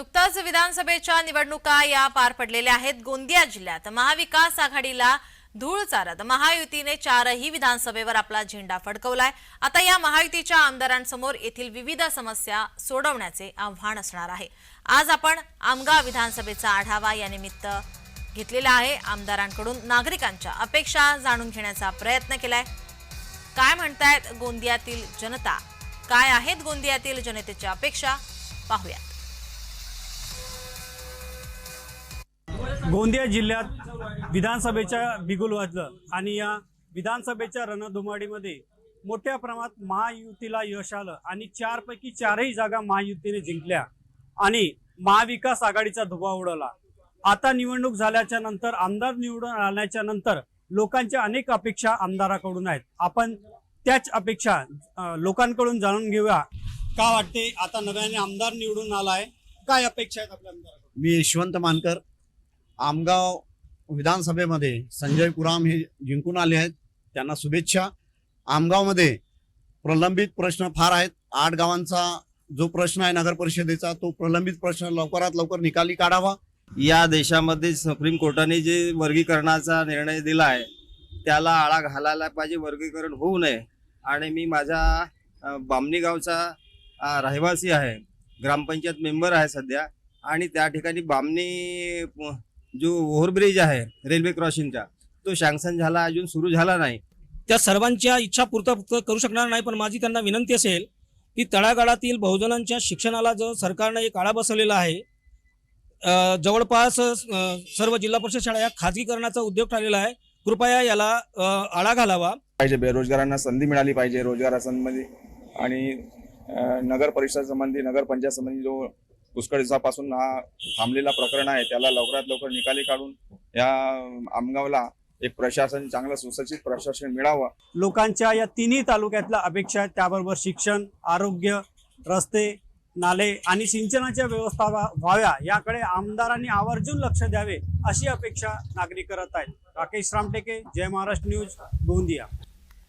नुकताच विधानसभेच्या निवडणुका या पार पडलेल्या आहेत. गोंदिया जिल्ह्यात महाविकास आघाडीला धूळ चारत महायुतीने चारही विधानसभेवर आपला झेंडा फडकवलाय. आता या महायुतीच्या आमदारांसमोर येथील विविध समस्या सोडवण्याचे आव्हान असणार आहे. आज आपण आमगाव विधानसभेचा आढावा या निमित्त घेतलेला आहे. आमदारांकडून नागरिकांच्या अपेक्षा जाणून घेण्याचा प्रयत्न केलाय. काय म्हणतायत गोंदियातील जनता? काय आहेत गोंदियातील जनतेच्या अपेक्षा? पाहूयात गोंदिया जिल्ह्यात विधानसभेच्या बिगुल वाजलं आणि या विधानसभेच्या रणधुमाडीमध्ये मोठ्या प्रमाणात महायुतीला यश आलं आणि चारपैकी चारही जागा महायुतीने जिंकल्या आणि महाविकास आघाडीचा धुबा उडवला. आता निवडणूक झाल्याच्यानंतर आमदार निवडून आल्याच्यानंतर लोकांच्या अनेक अपेक्षा आमदाराकडून आहेत. आपण त्याच अपेक्षा लोकांकडून जाणून घेऊया. का वाटते आता नव्याने आमदार निवडून आलाय काय अपेक्षा आहेत आपल्या आमदाराकडून? मी यशवंत मानकर आमगाव विधानसभेमध्ये संजय कुराम हे जिंकून आले आहेत. त्यांना शुभेच्छा. आमगावमध्ये प्रलंबित प्रश्न फार आहेत. आठ गावांचा जो प्रश्न आहे नगर परिषदेचा तो प्रलंबित प्रश्न लवकरात लवकर निकाली काढावा. या देशामध्ये सुप्रीम कोर्टाने जे वर्गीकरणाचा निर्णय दिला आहे त्याला आळा घालायला पाहिजे वर्गीकरण होऊ नये. आणि मी माझ्या अ, बामणी गावचा रहिवासी आहे. ग्रामपंचायत मेंबर आहे सध्या. आणि त्या ठिकाणी बामणी जो ओव्हरब्रिज आहे रेल्वे क्रॉसिंगचा तो सँक्शन झाला अजून सुरू झाला नाही. त्या सर्वांच्या इच्छा पूर्त करू शकणार नाही पण माझी त्यांना विनंती असेल की तळागाळातील बहुजनांच्या शिक्षणाला जो सरकारनं एक आळा बसवलेला आहे जवळपास सर्व जिल्हा परिषद शाळा या खाजगीकरणाचा उद्योग ठरलेला आहे. कृपया याला आळा घालावा. पाहिजे बेरोजगारांना संधी मिळाली पाहिजे रोजगारासंबंधी आणि नगर परिषद संबंधी नगर पंचायत संबंधी जो पुष्कळ दिवसापासून हा थांबलेला प्रकरण आहे. त्याला लवकरात लवकर निकाली काढून या आमगावला एक प्रशासन चांगलं सुसज्जित प्रशासन मिळावं. लोकांच्या या तिन्ही तालुक्यातल्या अपेक्षा आहेत. त्याबरोबर शिक्षण आरोग्य रस्ते नाले आणि सिंचनाच्या व्यवस्था व्हाव्या याकडे आमदारांनी आवर्जून लक्ष द्यावे अशी अपेक्षा नागरिक करत आहेत. राकेश रामटेके जय महाराष्ट्र न्यूज गोंदिया.